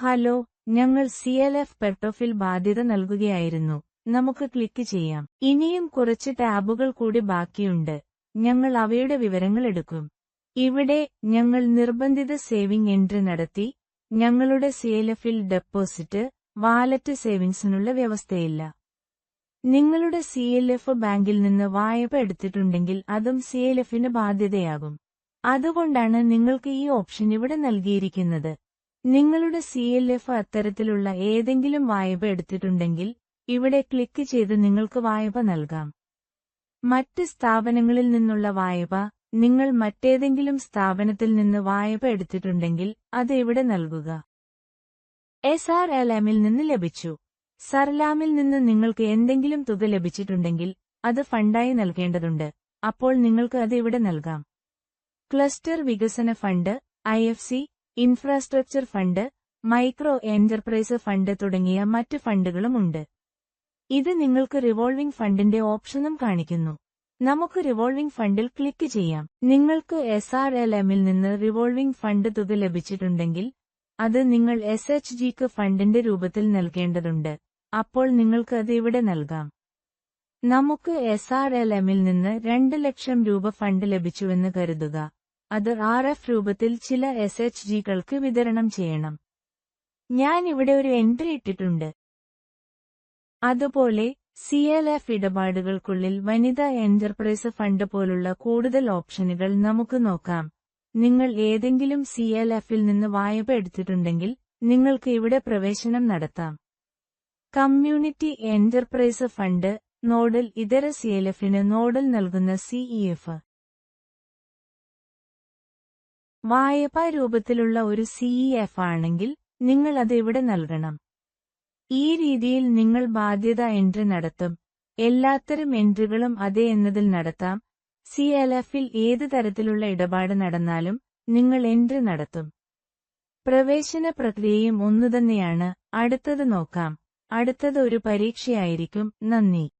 Hello ഞങ്ങൾ C L F പെട്ടോഫിൽ ബാധ്യത നൽകുകയായിരുന്നു. നമുക്ക് ക്ലിക്ക് ചെയ്യാം. ഇനിയും കുറച്ച് ടാബുകൾ കൂടി ബാക്കിയുണ്ട്. ഞങ്ങൾ അവയുടെ വിവരങ്ങൾ എടുക്കും. ഇവിടെ ഞങ്ങൾ നിർബന്ധിത സേവിംഗ് എൻട്രി നടത്തി. ഞങ്ങളുടെ സി എൽ എഫിൽ ഡെപ്പോസിറ്റ് വാലറ്റ് സേവിങ്സിനുള്ള വ്യവസ്ഥയില്ല. നിങ്ങളുടെ സി എൽ എഫ് ബാങ്കിൽ നിന്ന് വായ്പ എടുത്തിട്ടുണ്ടെങ്കിൽ അതും സി എൽ എഫിന് ബാധ്യതയാകും. അതുകൊണ്ടാണ് നിങ്ങൾക്ക് ഈ ഓപ്ഷൻ ഇവിടെ നൽകിയിരിക്കുന്നത്. നിങ്ങളുടെ സി എൽ എഫ് അത്തരത്തിലുള്ള ഏതെങ്കിലും വായ്പ എടുത്തിട്ടുണ്ടെങ്കിൽ ഇവിടെ ക്ലിക്ക് ചെയ്ത് നിങ്ങൾക്ക് വായ്പ നൽകാം. മറ്റ് സ്ഥാപനങ്ങളിൽ നിന്നുള്ള വായ്പ നിങ്ങൾ മറ്റേതെങ്കിലും സ്ഥാപനത്തിൽ നിന്ന് വായ്പ എടുത്തിട്ടുണ്ടെങ്കിൽ അത് ഇവിടെ നൽകുക. എസ് ആർ എൽ എമ്മിൽ നിന്ന് ലഭിച്ചു. സർലാമിൽ നിന്ന് നിങ്ങൾക്ക് എന്തെങ്കിലും തുക ലഭിച്ചിട്ടുണ്ടെങ്കിൽ അത് ഫണ്ടായി നൽകേണ്ടതുണ്ട്. അപ്പോൾ നിങ്ങൾക്ക് അത് ഇവിടെ നൽകാം. ക്ലസ്റ്റർ വികസന fund I F C infrastructure fund micro enterprise fund തുടങ്ങിയ മറ്റ് ഫണ്ടുകളും ഉണ്ട് ഇത് നിങ്ങൾക്ക് റിവോൾവിംഗ് ഫണ്ടിന്റെ ഓപ്ഷനും കാണിക്കുന്നു. നമുക്ക് റിവോൾവിംഗ് ഫണ്ടിൽ ക്ലിക്ക് ചെയ്യാം. നിങ്ങൾക്ക് എസ് ആർ എൽ എമ്മിൽ നിന്ന് റിവോൾവിംഗ് ഫണ്ട് തുക ലഭിച്ചിട്ടുണ്ടെങ്കിൽ അത് നിങ്ങൾ എസ് എച്ച് ജിക്ക് ഫണ്ടിന്റെ രൂപത്തിൽ നൽകേണ്ടതുണ്ട്. അപ്പോൾ നിങ്ങൾക്ക് അത് ഇവിടെ നൽകാം. നമുക്ക് എസ് ആർ എൽ എമ്മിൽ നിന്ന് രണ്ട് ലക്ഷം രൂപ ഫണ്ട് ലഭിച്ചുവെന്ന് കരുതുക. അത് ആർ എഫ് രൂപത്തിൽ ചില എസ് എച്ച് ജികൾക്ക് വിതരണം ചെയ്യണം. ഞാൻ ഇവിടെ ഒരു എൻട്രി ഇട്ടിട്ടുണ്ട്. അതുപോലെ സി എൽ എഫ് ഇടപാടുകൾക്കുള്ളിൽ വനിതാ എന്റർപ്രൈസ് ഫണ്ട് പോലുള്ള കൂടുതൽ ഓപ്ഷനുകൾ നമുക്ക് നോക്കാം. നിങ്ങൾ ഏതെങ്കിലും സി എൽ എഫിൽ നിന്ന് വായ്പ എടുത്തിട്ടുണ്ടെങ്കിൽ നിങ്ങൾക്ക് ഇവിടെ പ്രവേശനം നടത്താം. കമ്മ്യൂണിറ്റി എന്റർപ്രൈസ് ഫണ്ട് നോഡൽ ഇതര സി എൽ എഫിന് നോഡൽ നൽകുന്ന സിഇഎഫ് വായ്പാ രൂപത്തിലുള്ള ഒരു സിഇഎഫ് ആണെങ്കിൽ നിങ്ങൾ അത് ഇവിടെ നൽകണം? ഈ രീതിയിൽ നിങ്ങൾ ബാധ്യത എൻട്രി നടത്തും. എല്ലാത്തരം എൻട്രികളും അതേ എന്നതിൽ നടത്താം. സി എൽ എഫിൽ ഏത് തരത്തിലുള്ള ഇടപാട് നടന്നാലും നിങ്ങൾ എൻട്രി നടത്തും. പ്രവേശന പ്രക്രിയയും ഒന്നുതന്നെയാണ് അടുത്തത് നോക്കാം. അടുത്തത് ഒരു പരീക്ഷയായിരിക്കും. നന്ദി.